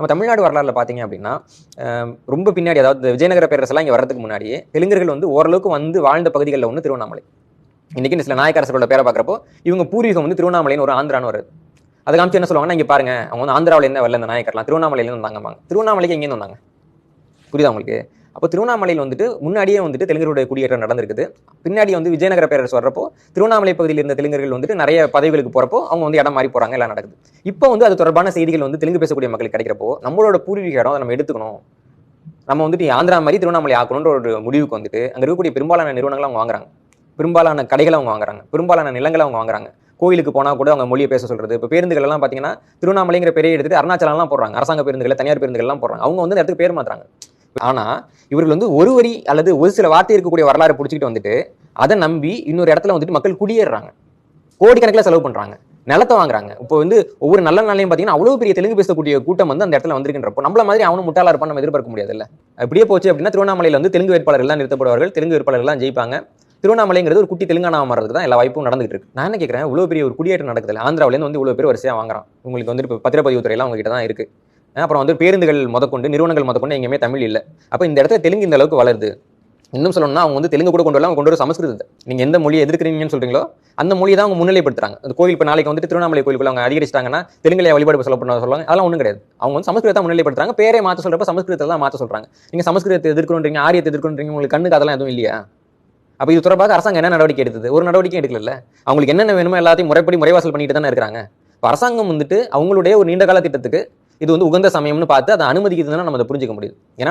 நம்ம தமிழ்நாடு வரலாறுல பார்த்தீங்க அப்படின்னா ரொம்ப பின்னாடி அதாவது விஜயநகர பேரரசெல்லாம் இங்கே வரதுக்கு முன்னாடியே தெலுங்கர்கள் வந்து ஓரளவுக்கு வந்து வாழ்ந்த பகுதிகளில் ஒன்று திருவண்ணாமலை. இன்றைக்கி இந்த சில நாயக்கரசர்களோட பேரை பார்க்குறப்போ இவங்க பூர்வீகம் வந்து திருவண்ணாமலைன்னு ஒரு ஆந்திரான்னு வருது. அதை காமிச்சு என்ன சொல்லுவாங்கன்னா இங்கே பாருங்க அவங்க வந்து ஆந்திராவிலேருந்து வரல இந்த நாயக்கர்லாம். திருவண்ணாமலையிலேருந்து வந்தாங்க திருவண்ணாமலைக்கு எங்கேருந்து வந்தாங்க? புரியுதா உங்களுக்கு? அப்போ திருவண்ணாமலையில் வந்துட்டு முன்னாடியே வந்துட்டு தெலுங்கருடைய குடியேற்றம் நடந்திருக்குது. பின்னாடி வந்து விஜயநகர பேரரசு வர்றப்போ திருவண்ணாமலை பகுதியில் இருந்த தெலுங்கர்கள் வந்துட்டு நிறைய பதவிகளுக்கு போறப்போ அவங்க வந்து இடம் மாறி போறாங்க எல்லாம் நடக்குது. இப்போ வந்து அது தொடர்பான செய்திகள் வந்து தெலுங்கு பேசக்கூடிய மக்களுக்கு கிடைக்கிறப்போ நம்மளோட பூர்வீக இடம் நம்ம எடுத்துக்கணும். நம்ம வந்துட்டு ஆந்திரா மாதிரி திருவண்ணாமலை ஆக்கணுன்ற ஒரு முடிவுக்கு வந்துட்டு அங்கே இருக்கக்கூடிய பெரும்பாலான நிறுவனங்களை அவங்க வாங்குறாங்க. பெரும்பாலான கடைகளை அவங்க வாங்குறாங்க. பெரும்பாலான நிலங்களை அவங்க வாங்குறாங்க. கோயிலுக்கு போனால் கூட அவங்க மொழியை பேச சொல்கிறது இப்போ பேருந்துகள்லாம் பார்த்தீங்கன்னா திருவண்ணாமலைங்கிற பெரிய எடுத்துட்டு அருணாச்சலம்லாம் போடுறாங்க. அரசாங்க பேருந்துகளை தனியார் பேருந்துகள்லாம் போடுறாங்க. அவங்க வந்து இந்த இடத்துக்கு பேர் மாற்றுறாங்க ஆனா இவர்கள் வந்து ஒரு வரி அல்லது ஒரு சில வார்த்தை இருக்கக்கூடிய வரலாறு பிடிச்சிக்கிட்டு வந்துட்டு அதை நம்பி இன்னொரு இடத்துல வந்துட்டு மக்கள் குடியேறுறாங்க. கோடிக்கணக்கில் செலவு பண்றாங்க. நிலத்தை வாங்குறாங்க. இப்போ வந்து ஒவ்வொரு நல்ல நாளையும் பார்த்தீங்கன்னா அவ்வளோ பெரிய தெலுங்கு பேசக்கூடிய கூட்டம் வந்து அந்த இடத்துல வந்திருக்கின்றப்போ நம்மள மாதிரி அவனும் முட்டாளா இருப்பான்னு நம்ம எதிர்பார்க்க முடியாதுல்ல. அப்படியே போச்சு அப்படின்னா திருவண்ணாமலையில் வந்து தெலுங்கு வேட்பாளர்கள்லாம் நிறுத்தப்படுவார்கள். தெலுங்கு வேட்பாளர்கள்லாம் ஜெயிப்பாங்க. திருவண்ணாமலைங்கிறது ஒரு குட்டி தெலுங்கானா மாறதுக்கு தான் எல்லா வாய்ப்பும் நடந்துகிட்டு இருக்கு நான் என்ன கேட்குறேன்? இவ்வளோ பெரிய ஒரு குடியேற்றம் நடக்குது ஆந்திராவிலேருந்து வந்து இவ்வளோ பேர் வரிசையாக வாங்குறான். உங்களுக்கு வந்து இப்போ பத்திரப்பதிவு துறையெல்லாம் உங்ககிட்ட தான் இருக்கு. அப்புறம் வந்து பேருந்துகள் முதற்கொண்டு நிறுவனங்கள் முதற்கொண்டு எங்கேயுமே தமிழ் இல்லை. அப்போ இந்த இடத்துல தெலுங்கு இந்த அளவுக்கு வளருது. இன்னும் சொல்லணும்னா அவங்க வந்து தெலுங்கு கூட கொண்டு வரலாம். அவங்க கொண்டு வர சமஸ்கிருதத்தை நீங்கள் எந்த மொழியை எதிர்க்கிறீங்கன்னு சொல்கிறீங்களோ அந்த மொழியை தான் அவங்க முன்னிலைப்படுத்துறாங்க. அந்த கோயில் இப்போ நாளைக்கு வந்துட்டு திருவண்ணாமலை கோயிலுக்குள்ள அவங்க அதிகரிச்சிட்டாங்கன்னா தெலுங்குல வழிபாடு சொல்ல பண்ண சொல்லுவாங்க அதெல்லாம் ஒன்றும் கிடையாது. அவங்க வந்து சமஸ்கிருதத்தை முன்னிலைப்படுத்துறாங்க. பேரே மாற்ற சொல்கிறப்ப சமஸ்கிருதத்தை தான் மாற்ற சொல்கிறாங்க நீங்கள் சமஸ்கிருதத்தை எதிர்க்கணுன்றீங்க ஆரியத்தை எதிர்க்கணுன்றீங்க உங்களுக்கு கண்ணுக்கு அதெல்லாம் எதுவும் இல்லையா? அப்போ இது தொடர்பாக அரசாங்கம் என்ன நடவடிக்கை எடுத்தது? ஒரு நடவடிக்கை எடுக்கல அவங்களுக்கு என்னென்ன வேணுமோ எல்லாத்தையும் முறைப்படி முறைவாசல் பண்ணிட்டு தானே இருக்காங்க இப்போ அரசாங்கம் வந்துட்டு அவங்களுடைய ஒரு நீண்ட கால திட்டத்துக்கு இது வந்து உகந்த சமயம்னு பார்த்து அதை அனுமதிக்குதுன்னா நம்ம அதை புரிஞ்சிக்க முடியுது. ஏன்னா